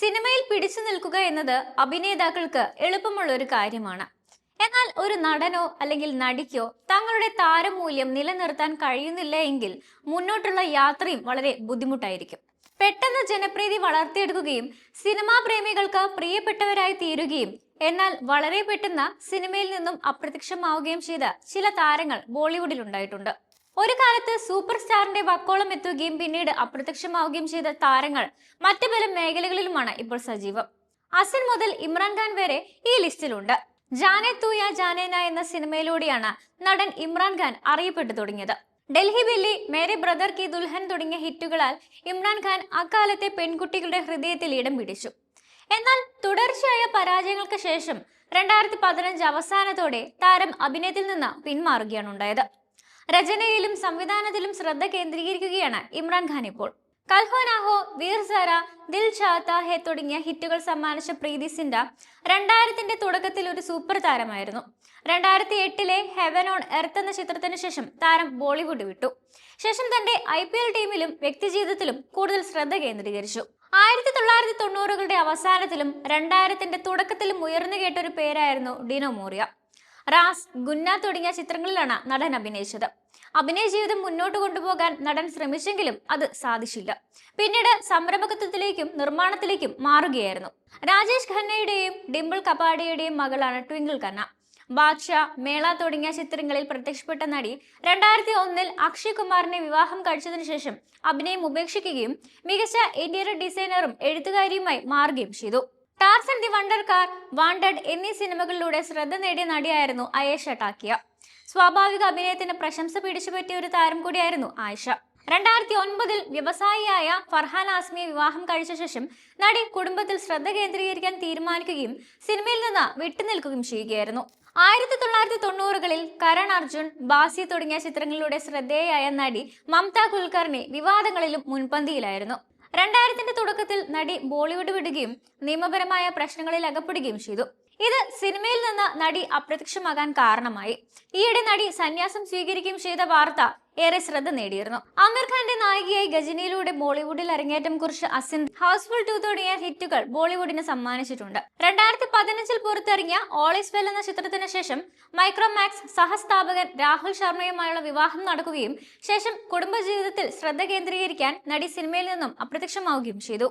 സിനിമയിൽ പിടിച്ചു നിൽക്കുക എന്നത് അഭിനേതാക്കൾക്ക് എളുപ്പമുള്ള ഒരു കാര്യമാണ്. എന്നാൽ ഒരു നടനോ അല്ലെങ്കിൽ നടിക്കോ തങ്ങളുടെ താരമൂല്യം നിലനിർത്താൻ കഴിയുന്നില്ല എങ്കിൽ മുന്നോട്ടുള്ള യാത്രയും വളരെ ബുദ്ധിമുട്ടായിരിക്കും. പെട്ടെന്ന് ജനപ്രീതി വളർത്തിയെടുക്കുകയും സിനിമാ പ്രേമികൾക്ക് പ്രിയപ്പെട്ടവരായി തീരുകയും എന്നാൽ വളരെ പെട്ടെന്ന് സിനിമയിൽ നിന്നും അപ്രത്യക്ഷമാവുകയും ചെയ്ത ചില താരങ്ങൾ ബോളിവുഡിൽ ഉണ്ടായിട്ടുണ്ട്. ഒരു കാലത്ത് സൂപ്പർ സ്റ്റാറിന്റെ വക്കോളം എത്തുകയും പിന്നീട് അപ്രത്യക്ഷമാവുകയും ചെയ്ത താരങ്ങൾ മറ്റു പല മേഖലകളിലുമാണ് ഇപ്പോൾ സജീവം. അസിൻ മുതൽ ഇമ്രാൻഖാൻ വരെ ഈ ലിസ്റ്റിലുണ്ട്. ജാനെ തൂയ ജാനേന എന്ന സിനിമയിലൂടെയാണ് നടൻ ഇമ്രാൻഖാൻ അറിയപ്പെട്ടു തുടങ്ങിയത്. ഡൽഹി ബില്ലി മേരെ ബ്രദർ കി ദുൽഹൻ തുടങ്ങിയ ഹിറ്റുകളാൽ ഇമ്രാൻഖാൻ അക്കാലത്തെ പെൺകുട്ടികളുടെ ഹൃദയത്തിൽ ഇടം പിടിച്ചു. എന്നാൽ തുടർച്ചയായ പരാജയങ്ങൾക്ക് ശേഷം രണ്ടായിരത്തി പതിനഞ്ച് അവസാനത്തോടെ താരം അഭിനയത്തിൽ നിന്ന് പിന്മാറുകയാണ് ഉണ്ടായത്. രചനയിലും സംവിധാനത്തിലും ശ്രദ്ധ കേന്ദ്രീകരിക്കുകയാണ് ഇമ്രാൻഖാൻ ഇപ്പോൾ. കൽഹോനാഹോ വീർ സാര ദിൽ ചാത്ത ഹെ തുടങ്ങിയ ഹിറ്റുകൾ സമ്മാനിച്ച പ്രീതി സിൻഡ രണ്ടായിരത്തിന്റെ തുടക്കത്തിൽ ഒരു സൂപ്പർ താരമായിരുന്നു. രണ്ടായിരത്തി എട്ടിലെ ഹെവൻ ഓൺ എർത്ത് എന്ന ചിത്രത്തിന് ശേഷം താരം ബോളിവുഡ് വിട്ടു. ശേഷം തന്റെ ഐ പി എൽ ടീമിലും വ്യക്തിജീവിതത്തിലും കൂടുതൽ ശ്രദ്ധ കേന്ദ്രീകരിച്ചു. ആയിരത്തി തൊള്ളായിരത്തി തൊണ്ണൂറുകളുടെ അവസാനത്തിലും രണ്ടായിരത്തിന്റെ തുടക്കത്തിലും ഉയർന്നു കേട്ട ഒരു പേരായിരുന്നു ഡിനോ മോറിയ. റാസ് ഗുന്ന തുടങ്ങിയ ചിത്രങ്ങളിലാണ് നടൻ അഭിനയിച്ചത്. അഭിനയ ജീവിതം മുന്നോട്ട് കൊണ്ടുപോകാൻ നടൻ ശ്രമിച്ചെങ്കിലും അത് സാധിച്ചില്ല. പിന്നീട് സംരംഭകത്വത്തിലേക്കും നിർമ്മാണത്തിലേക്കും മാറുകയായിരുന്നു. രാജേഷ് ഖന്നയുടെയും ഡിംപിൾ കപാഡിയുടെയും മകളാണ് ട്വിങ്കിൾ ഖന്ന. ബാദ്ഷാ മേള തുടങ്ങിയ ചിത്രങ്ങളിൽ പ്രത്യക്ഷപ്പെട്ട നടി രണ്ടായിരത്തി ഒന്നിൽ അക്ഷയ് കുമാറിനെ വിവാഹം കഴിച്ചതിനു ശേഷം അഭിനയം ഉപേക്ഷിക്കുകയും മികച്ച ഇന്റീരിയർ ഡിസൈനറും എഴുത്തുകാരിയുമായി മാറുകയും ചെയ്തു. Tarzan the Wonder Car Wanted എന്നീ സിനിമകളിലൂടെ ശ്രദ്ധ നേടിയ നടിയായിരുന്നു അയേഷ ടാക്കിയ. സ്വാഭാവിക അഭിനയത്തിന് പ്രശംസ പിടിച്ചു പറ്റിയ ഒരു താരം കൂടിയായിരുന്നു ആയിഷ. രണ്ടായിരത്തി ഒൻപതിൽ വ്യവസായിയായ ഫർഹാൻ ആസ്മിയെ വിവാഹം കഴിച്ച ശേഷം നടി കുടുംബത്തിൽ ശ്രദ്ധ കേന്ദ്രീകരിക്കാൻ തീരുമാനിക്കുകയും സിനിമയിൽ നിന്ന് വിട്ടുനിൽക്കുകയും ചെയ്യുകയായിരുന്നു. ആയിരത്തി തൊള്ളായിരത്തി തൊണ്ണൂറുകളിൽ കരൺ അർജുൻ ബാസി തുടങ്ങിയ ചിത്രങ്ങളിലൂടെ ശ്രദ്ധേയായ നടി മമത കുൽക്കർണി വിവാദങ്ങളിലും മുൻപന്തിയിലായിരുന്നു. രണ്ടായിരത്തിന്റെ തുടക്കത്തിൽ നടി ബോളിവുഡ് വിടുകയും നിയമപരമായ പ്രശ്നങ്ങളിൽ അകപ്പെടുകയും ചെയ്തു. ഇത് സിനിമയിൽ നിന്ന് നടി അപ്രത്യക്ഷമാകാൻ കാരണമായി. ഈയിടെ നടി സന്യാസം സ്വീകരിക്കുകയും ചെയ്ത വാർത്ത ഏറെ ശ്രദ്ധ നേടിയിരുന്നു. ആമിർ ഖാന്റെ നായികയായി ഗജനിയിലൂടെ ബോളിവുഡിൽ അരങ്ങേറ്റം കുറിച്ച് അസിൻ ഹൗസ്ഫുൾ ടു തുടങ്ങിയ ഹിറ്റുകൾ ബോളിവുഡിന് സമ്മാനിച്ചിട്ടുണ്ട്. രണ്ടായിരത്തി പതിനഞ്ചിൽ പുറത്തിറങ്ങിയ ഓൾ ഈസ് വെൽ എന്ന ചിത്രത്തിന് ശേഷം മൈക്രോമാക്സ് സഹസ്ഥാപകൻ രാഹുൽ ശർമ്മയുമായുള്ള വിവാഹം നടക്കുകയും ശേഷം കുടുംബജീവിതത്തിൽ ശ്രദ്ധ കേന്ദ്രീകരിക്കാൻ നടി സിനിമയിൽ നിന്നും അപ്രത്യക്ഷമാവുകയും ചെയ്തു.